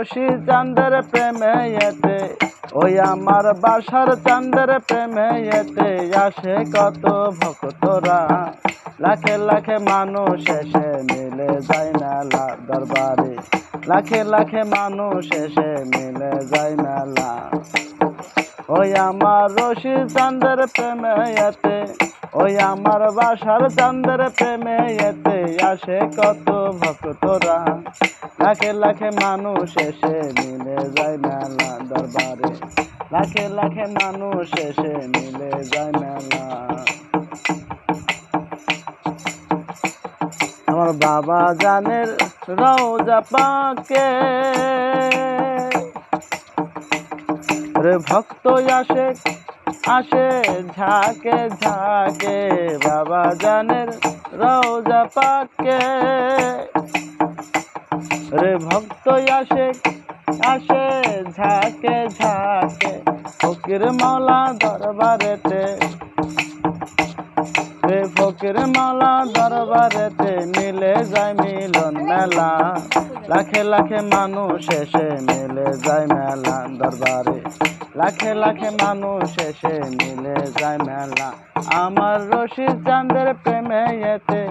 রশি চান্দের প্রেমে এতে, ওই আমার বাসার চান্দের প্রেমে এতে, আসে কত ভক্তরা। লাখে লাখে মানুষ এসে মিলে যায় মেলা দরবারে। লাখে লাখে মানুষ এসে মিলে যায় মেলা। ওই আমার রশি চান্দের প্রেমে এতে, ওই আমার বাসার চাঁদের প্রেমে এতে, আসে কত ভক্তরা। লাখে লাখে মানুষ এসে মিলে যায় মেলা দরবারে। লাখে লাখে মানুষ এসে মিলে যায় মেলা। আমার বাবা জানের রওজা পাকে। ভক্ত আসে আসে ঝাঁকে ঝাঁকে, বাবা জানের রওজা পাকে। রে ভক্ত আসে আসে ঝাঁকে ঝাঁকে, ফকির মাওলা দরবারেতে। রে ফকির মাওলা দরবারেতে, মিলে যায় মিলন। মেলা, লাখে লাখে মানুষ এসে মিলে যায় মেলা দরবারে। লাখে লাখে মানুষ এসে মিলে যায় মেলা। আমার রশিদ চাঁদের প্রেমে এতে